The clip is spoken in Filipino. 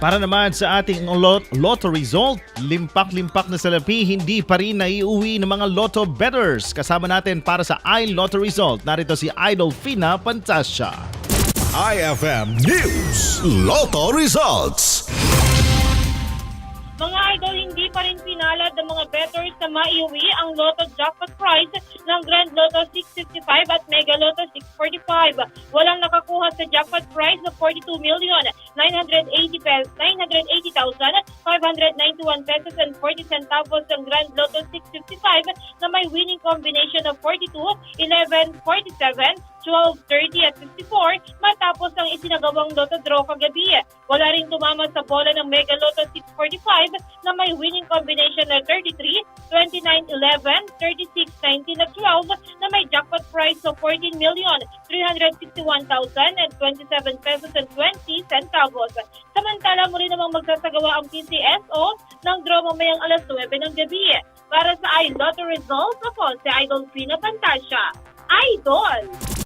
Para naman sa ating lot, lotto result, limpak-limpak na salapi hindi pa rin naiuwi ng mga lotto betters. Kasama natin para sa iLotto result, narito si Idol Fina Pantasya. IFM News Lotto Results. Mga idol, hindi pa rin pinalad ng mga bettors na maiuwi ang Lotto jackpot prize ng Grand Lotto 655 at Mega Lotto 645. Walang nakakuha sa jackpot prize na 42 million 980 pesos, 980,591 pesos and 40 centavos ang Grand Lotto 655 na may winning combination of 42, 11, 47, 12, 30 at 54 matapos ang isinagawang Lotto draw kagabi. Wala rin tumama sa bola ng Mega Lotto 645 na may winning combination na 33, 29, 11, 36, 19 at 12 na may jackpot prize of 14 million 361,027 pesos and 20 centavos. Samantala muli namang magsasagawa ang PCSO ng draw mamayang alas 9 ng gabi. Para sa iLotto results, ako si Idol Pina Pantasya. Idol!